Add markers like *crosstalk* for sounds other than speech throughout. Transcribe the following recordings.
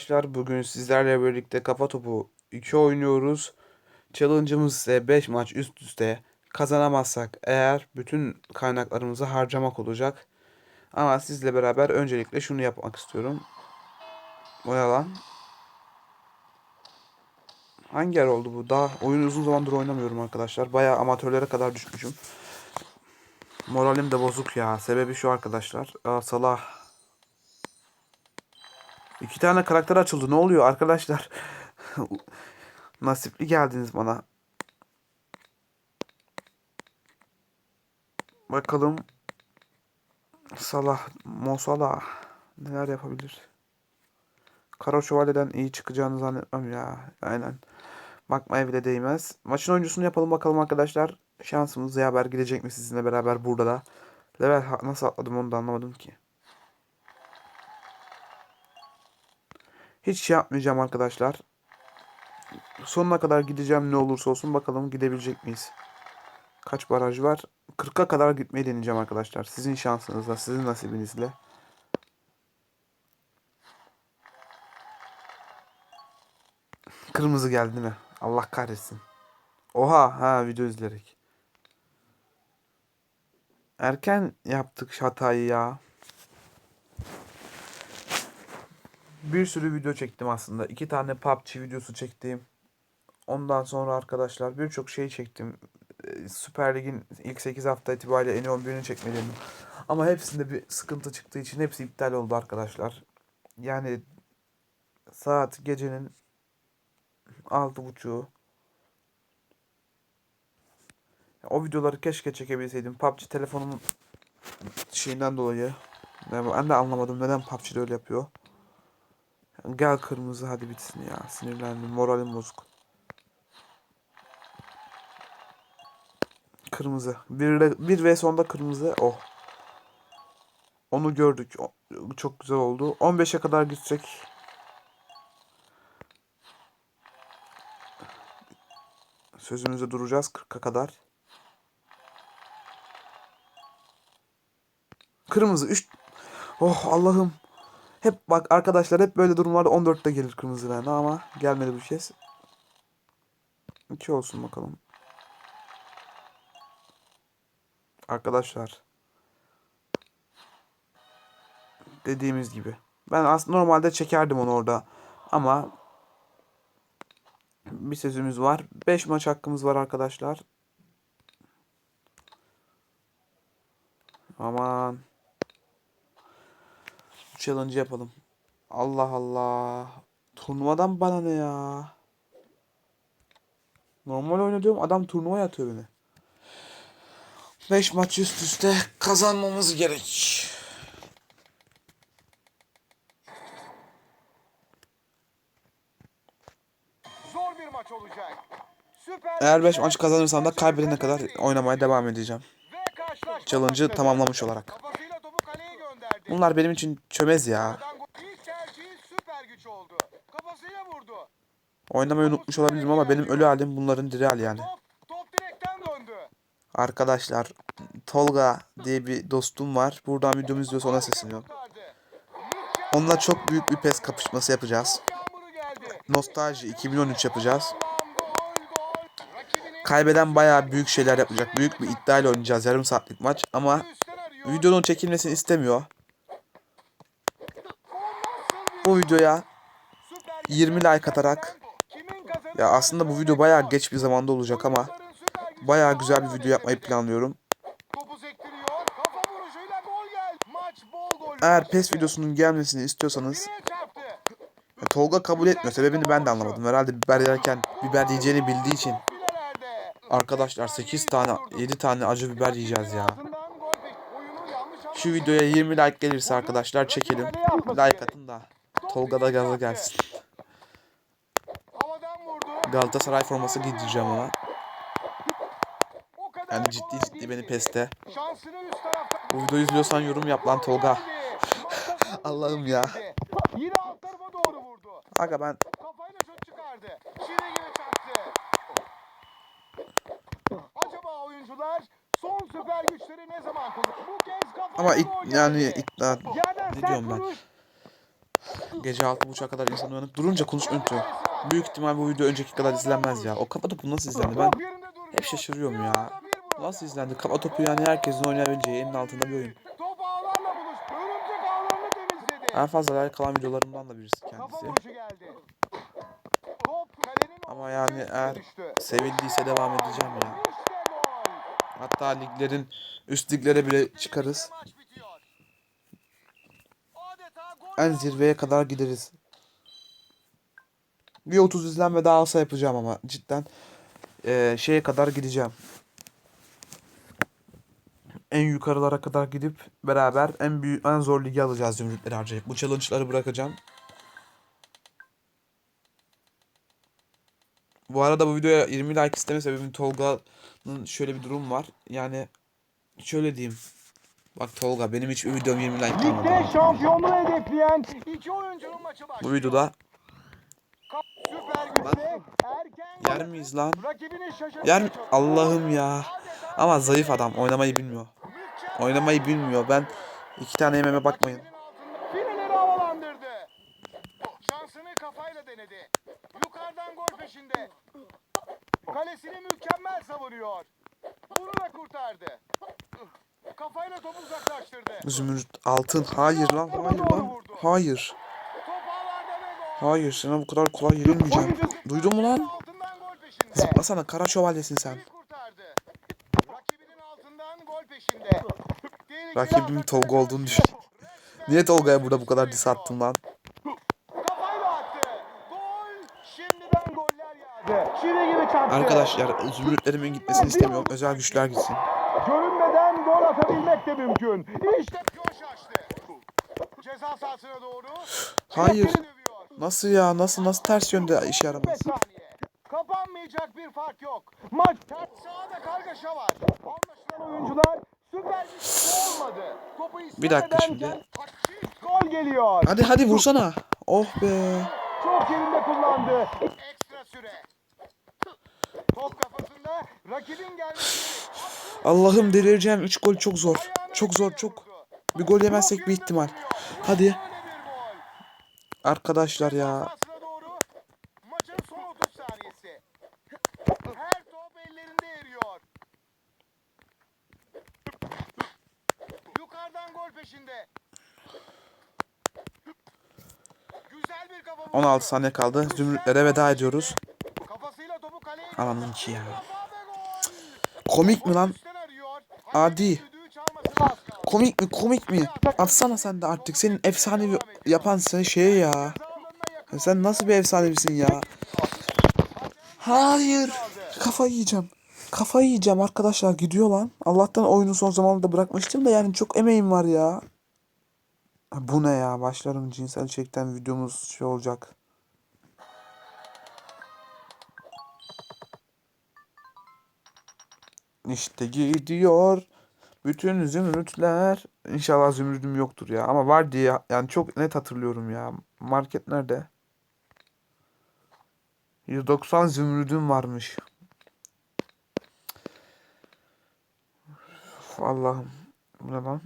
Arkadaşlar bugün sizlerle birlikte kafa topu 2 oynuyoruz. Challenge'ımız ise 5 maç üst üste kazanamazsak eğer bütün kaynaklarımızı harcamak olacak. Ama sizle beraber öncelikle şunu yapmak istiyorum. O ne lan? Hangi yer oldu bu? Daha oyunu uzun zamandır oynamıyorum arkadaşlar. Bayağı amatörlere kadar düşmüşüm. Moralim de bozuk ya. Sebebi şu arkadaşlar. Salah İki tane karakter açıldı. Ne oluyor arkadaşlar? *laughs* Nasipli geldiniz bana. Bakalım. Salah, Mo Salah neler yapabilir? Kara Şövalye'den iyi çıkacağını zannetmem ya. Aynen. Bakmaya bile değmez. Maçın oyuncusunu yapalım bakalım arkadaşlar. Şansımız yaver gidecek mi sizinle beraber burada da. Level nasıl atladım onu da anlamadım ki. Hiç şey yapmayacağım arkadaşlar. Sonuna kadar gideceğim ne olursa olsun. Bakalım gidebilecek miyiz? Kaç baraj var? 40'a kadar gitmeyi deneyeceğim arkadaşlar. Sizin şansınızla, sizin nasibinizle. Kırmızı geldi mi? Allah kahretsin. Oha ha video izleyerek. Erken yaptık hatayı ya. Bir sürü video çektim aslında. İki tane PUBG videosu çektim. Ondan sonra arkadaşlar birçok şey çektim. Ee, Süper Lig'in ilk 8 hafta itibariyle en iyi 11'ini çekmeliydim. Ama hepsinde bir sıkıntı çıktığı için hepsi iptal oldu arkadaşlar. Yani saat gecenin altı buçuğu. O videoları keşke çekebilseydim. PUBG telefonumun şeyinden dolayı. Ben de anlamadım neden PUBG öyle yapıyor. Gel kırmızı hadi bitsin ya. Sinirlendim. Moralim bozuk. Kırmızı. Bir, bir ve sonda kırmızı. Oh. Onu gördük. Çok güzel oldu. 15'e kadar gitsek. Sözümüzde duracağız 40'a kadar. Kırmızı 3. Oh Allah'ım. Hep bak arkadaşlar hep böyle durumlarda 14'te gelir kırmızı bende ama gelmedi bu kez. 2 olsun bakalım. Arkadaşlar. Dediğimiz gibi. Ben aslında normalde çekerdim onu orada. Ama bir sözümüz var. 5 maç hakkımız var arkadaşlar. Aman challenge yapalım. Allah Allah. Turnuvadan bana ne ya? Normal oynadım adam turnuva atıyor beni. 5 maç üst üste kazanmamız gerek. Zor bir maç olacak. Süper Eğer 5 maç kazanırsam da kaybedene kadar oynamaya devam edeceğim. Challenge'ı tamamlamış olarak. Bunlar benim için çömez ya. Oynamayı unutmuş olabilirim ama benim ölü halim bunların diri hali yani. Arkadaşlar Tolga diye bir dostum var. Buradan videomu izliyorsa ona sesleniyorum. Onunla çok büyük bir pes kapışması yapacağız. Nostalji 2013 yapacağız. Kaybeden bayağı büyük şeyler yapacak. Büyük bir iddiayla oynayacağız yarım saatlik maç ama videonun çekilmesini istemiyor. Bu videoya süper 20 like atarak ya aslında bu video bayağı geç bir zamanda olacak ama bayağı güzel bir video yapmayı planlıyorum. Eğer PES videosunun gelmesini istiyorsanız. Tolga kabul etmiyor. Sebebini ben de anlamadım. Herhalde biber yerken biber yiyeceğini bildiği için. Arkadaşlar 8 tane 7 tane acı biber yiyeceğiz ya. Şu videoya 20 like gelirse arkadaşlar çekelim. Like atın da Tolga da gaza gelsin. Galatasaray forması giydireceğim ona. Yani ciddi ciddi beni peste. Bu videoyu izliyorsan yorum yap lan Tolga. *laughs* Allah'ım ya. Yine. Aga ben. Acaba oyuncular son süper güçleri ne zaman kullanır? Bu kez kafayla ama it, yani iddia ne diyorum ben? Gece 6.30'a kadar insan uyanık durunca konuşma unutuyor. Büyük ihtimal bu video önceki kadar izlenmez ya. O kafa topu nasıl izlendi ben hep şaşırıyorum ya. Nasıl izlendi? Kafa topu yani herkesin oynayabileceği elin altında bir oyun. En fazla like kalan videolarımdan da birisi kendisi. Ama yani eğer sevildiyse devam edeceğim ya. Hatta liglerin üst liglere bile çıkarız. Maç bitiyor. Adeta gol En zirveye kadar gideriz. Bir 30 izlenme daha alsa yapacağım ama cidden eee, şeye kadar gideceğim. En yukarılara kadar gidip beraber en büyük en zor ligi alacağız zümrütleri harcayıp. Bu challenge'ları bırakacağım. Bu arada bu videoya 20 like isteme sebebim Tolga'nın şöyle bir durum var. Yani şöyle diyeyim. Bak Tolga benim hiçbir videom 20 like kalmadı. Ligde şampiyonluğu hedefleyen iki oyuncunun maçı başlıyor. Bu videoda erken yer miyiz lan? Yer mi? Allah'ım ya. Ama zayıf adam oynamayı bilmiyor. Oynamayı bilmiyor. Ben iki tane yememe bakmayın. Fileleri havalandırdı. Şansını kafayla denedi. Yukarıdan gol peşinde. Kalesini mükemmel savuruyor. Bunu da kurtardı. Kafayla topu uzaklaştırdı. Zümrüt altın. Hayır lan. Hayır lan. Hayır. Hayır sana bu kadar kolay yenilmeyeceğim. Duydun mu lan? Zıplasana kara şövalyesin sen. İyi kurtardı. Rakibinin altından gol peşinde. Tehlikeli Rakibimin Tolga olduğunu düşün. Niye Tolga'ya burada bu kadar diss attın lan? Arkadaşlar zümrütlerimin gitmesini istemiyorum. Özel güçler gitsin. Görünmeden gol atabilmek de mümkün. İşte köş açtı. Ceza sahasına doğru. Hayır. Nasıl ya? Nasıl nasıl ters yönde işe yaramaz? 5 saniye. Kapanmayacak bir fark yok. Maç ters. Sahada kargaşa var. Anlaşılan oyuncular süper güçlü olmadı. Topu Bir dakika şimdi. Gol geliyor. Hadi hadi vursana. Oh be. Çok yerinde kullandı. Ekstra süre. Allah'ım delireceğim. 3 gol çok zor. Çok zor çok. Bir gol yemezsek bir ihtimal. Hadi. Arkadaşlar ya. Sahasına doğru maçın son 30 saniyesi. Her top ellerinde eriyor. Yukarıdan gol peşinde. Güzel bir kafa vuruşu. 16 saniye kaldı. Zümrütlere veda ediyoruz. Kafasıyla topu kaleye Ananın ki ya. Kafa. Komik mi lan? Adi. Komik mi komik mi? Atsana sen de artık. Senin efsanevi yapan sen şey ya. Sen nasıl bir efsanevisin ya? Hayır. Kafayı yiyeceğim. Kafayı yiyeceğim arkadaşlar gidiyor lan. Allah'tan oyunu son zamanlarda bırakmıştım da yani çok emeğim var ya. Bu ne ya? Başlarım cinsel içerikten videomuz şey olacak. İşte gidiyor. Bütün zümrütler. İnşallah zümrüdüm yoktur ya. Ama var diye yani çok net hatırlıyorum ya. Market nerede? 190 zümrüdüm varmış. Allah'ım. Bu ne lan?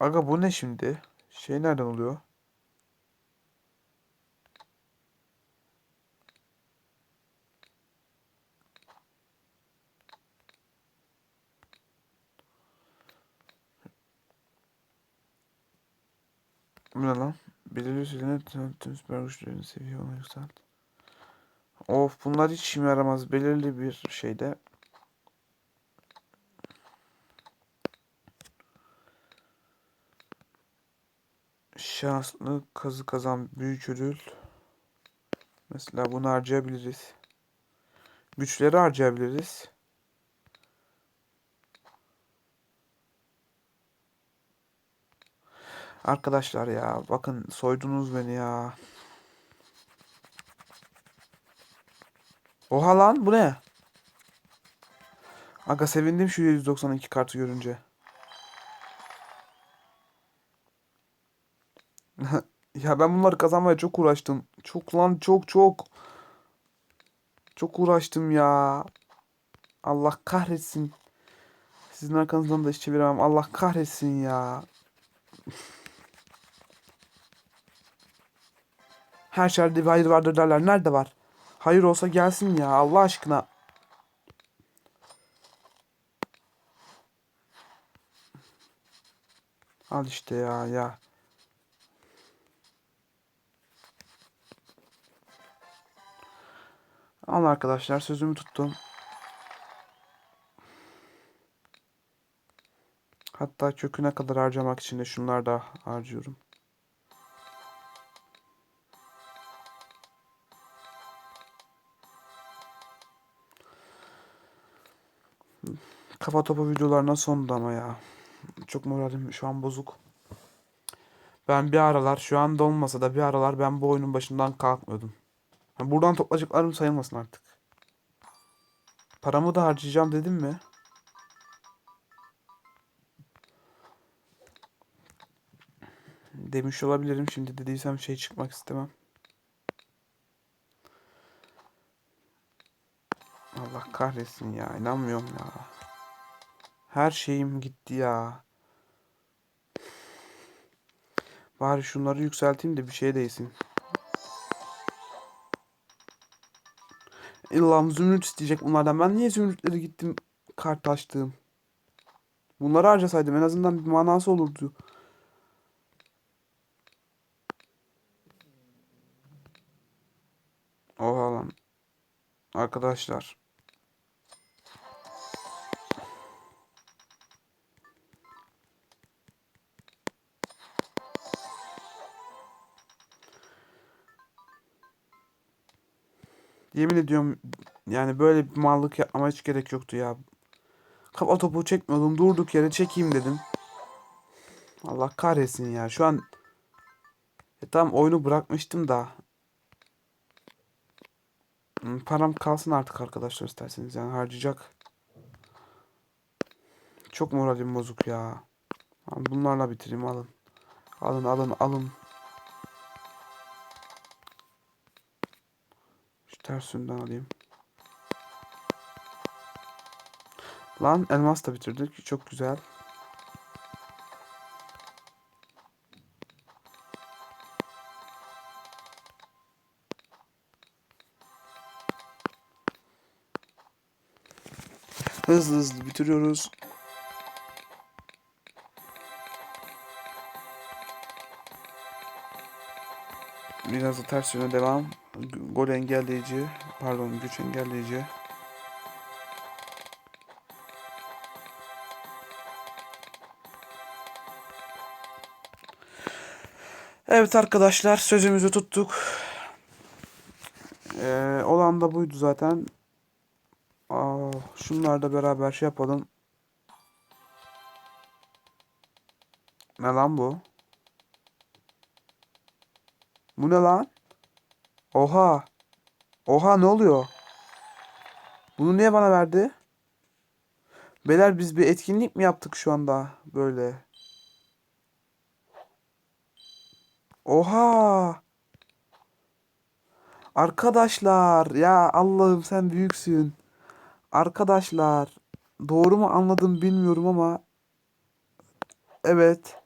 Aga bu ne şimdi? Şey nereden oluyor? Bu ne lan? Belirli sürene tüm, süper güçlerin seviye onu yükselt. Of bunlar hiç işime yaramaz. Belirli bir şeyde. Şanslı kazı kazan büyük ödül. Mesela bunu harcayabiliriz. Güçleri harcayabiliriz. Arkadaşlar ya bakın soydunuz beni ya. Oha lan bu ne? Aga sevindim şu 192 kartı görünce. *laughs* ya ben bunları kazanmaya çok uğraştım. Çok lan çok çok. Çok uğraştım ya. Allah kahretsin. Sizin arkanızdan da iş çeviremem. Allah kahretsin ya. Her şerde bir hayır vardır derler. Nerede var? Hayır olsa gelsin ya Allah aşkına. Al işte ya ya. Al arkadaşlar sözümü tuttum. Hatta köküne kadar harcamak için de şunlar da harcıyorum. Kafa topu videolarına sondu ama ya. Çok moralim şu an bozuk. Ben bir aralar şu anda olmasa da bir aralar ben bu oyunun başından kalkmıyordum. Ha, buradan toplayacaklarım sayılmasın artık. Paramı da harcayacağım dedim mi? Demiş olabilirim. Şimdi dediysem şey çıkmak istemem. Allah kahretsin ya. inanmıyorum ya. Her şeyim gitti ya. Bari şunları yükselteyim de bir şey değsin. İllam zümrüt isteyecek bunlardan. Ben niye zümrütleri gittim kart açtım? Bunları harcasaydım en azından bir manası olurdu. Oha lan. Arkadaşlar. Yemin ediyorum yani böyle bir mallık yapmama hiç gerek yoktu ya. Kafa topu çekmiyordum. Durduk yere çekeyim dedim. Allah kahretsin ya. Şu an e, tamam oyunu bırakmıştım da. Hmm, Param kalsın artık arkadaşlar isterseniz yani harcayacak. Çok moralim bozuk ya. Bunlarla bitireyim alın. Alın alın alın. Ters yönden alayım. Lan elmas da bitirdik. Çok güzel. Hızlı hızlı bitiriyoruz. Biraz da ters yöne devam. Gol engelleyici. Pardon güç engelleyici. Evet arkadaşlar sözümüzü tuttuk. Ee, olan da buydu zaten. Aa, şunlar da beraber şey yapalım. Ne lan bu? Bu ne lan? Oha. Oha ne oluyor? Bunu niye bana verdi? Beyler biz bir etkinlik mi yaptık şu anda böyle? Oha. Arkadaşlar ya Allah'ım sen büyüksün. Arkadaşlar doğru mu anladım bilmiyorum ama evet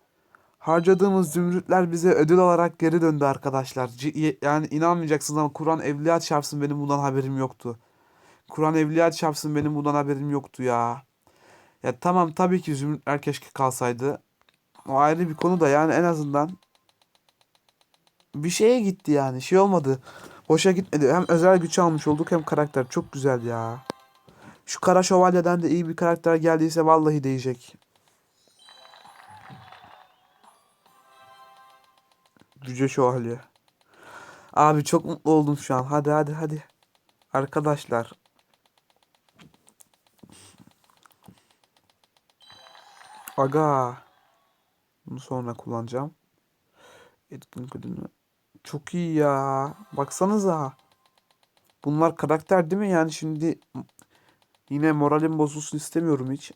harcadığımız zümrütler bize ödül olarak geri döndü arkadaşlar. C- yani inanmayacaksınız ama Kur'an evliya çarpsın benim bundan haberim yoktu. Kur'an evliya çarpsın benim bundan haberim yoktu ya. Ya tamam tabii ki zümrütler keşke kalsaydı. O ayrı bir konu da yani en azından bir şeye gitti yani. Şey olmadı. Boşa gitmedi. Hem özel güç almış olduk hem karakter. Çok güzel ya. Şu Kara Şövalye'den de iyi bir karakter geldiyse vallahi değecek. Yüce Şövalye. Abi çok mutlu oldum şu an. Hadi hadi hadi. Arkadaşlar. Aga. Bunu sonra kullanacağım. Etkinlik ödülü. Çok iyi ya. Baksanıza. Bunlar karakter değil mi? Yani şimdi yine moralim bozulsun istemiyorum hiç.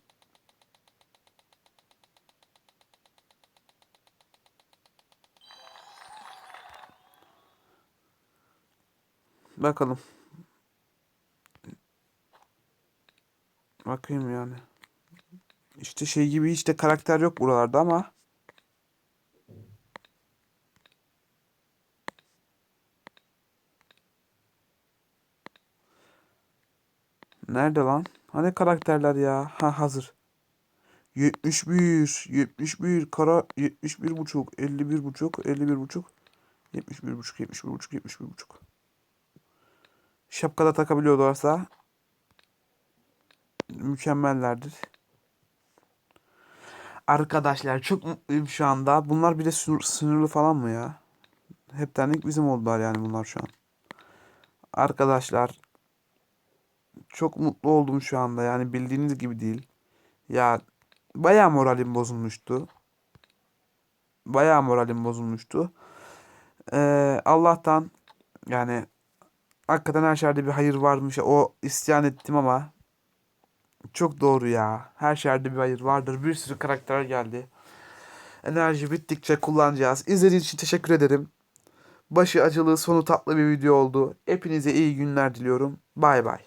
Bakalım. Bakayım yani. İşte şey gibi hiç de karakter yok buralarda ama Nerede lan? Hani karakterler ya? Ha hazır. 71, 71, kara 71 buçuk, 51 buçuk, 51 buçuk, 71 buçuk, 71 buçuk, 71 buçuk. Şapkada takabiliyorlarsa mükemmellerdir. Arkadaşlar çok mutluyum şu anda. Bunlar bir de sınır- sınırlı falan mı ya? Hepten ilk bizim oldular yani bunlar şu an. Arkadaşlar çok mutlu oldum şu anda. Yani bildiğiniz gibi değil. Ya bayağı moralim bozulmuştu. Bayağı moralim bozulmuştu. Ee, Allah'tan yani hakikaten her şerde bir hayır varmış. O isyan ettim ama çok doğru ya. Her şerde bir hayır vardır. Bir sürü karakter geldi. Enerji bittikçe kullanacağız. İzlediğiniz için teşekkür ederim. Başı acılı, sonu tatlı bir video oldu. Hepinize iyi günler diliyorum. Bay bay.